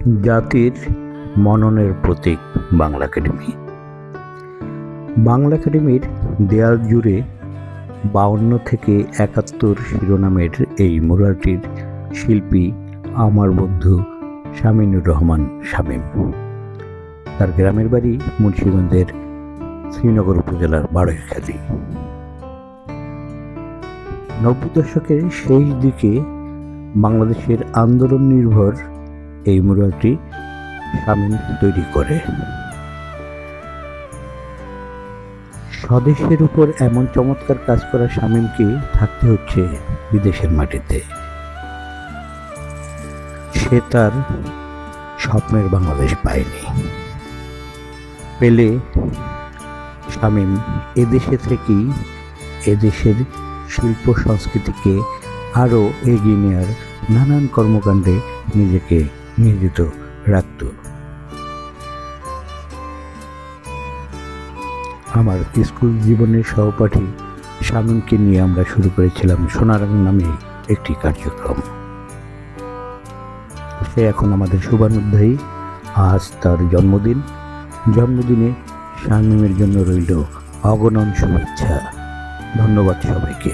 জাতির মননের প্রতীক বাংলা একাডেমি। বাংলা একাডেমির দেয়াল জুড়ে বাউন্ন থেকে একাত্তর শিরোনামের এই মুরালটির শিল্পী আমার বন্ধু শামিনুর রহমান শামীম। তার গ্রামের বাড়ি মুন্সিগঞ্জের শ্রীনগর উপজেলার বারোইখালী। নব্বই দশকের শেষ দিকে বাংলাদেশের আন্দোলন নির্ভর এই মুরালটি শামীম তৈরি করে। স্বদেশের উপর এমন চমৎকার কাজ করা শামীমকে থাকতে হচ্ছে বিদেশের মাটিতে। সে তার স্বপ্নের বাংলাদেশ পায়নি। পেলে শামীম এদেশে থেকেই এদেশের শিল্প সংস্কৃতিকে আরও এগিয়ে নেওয়ার নানান কর্মকাণ্ডে নিজেকে নিয়োজিত রাখত। আমার স্কুল জীবনের সহপাঠী শামীমকে নিয়ে আমরা শুরু করেছিলাম সোনারং নামে একটি কার্যক্রম। সে এখন আমাদের শুভানুধ্যায়ী। আজ তার জন্মদিন। জন্মদিনে শামীমের জন্য রইল অগণন শুভেচ্ছা। ধন্যবাদ সবাইকে।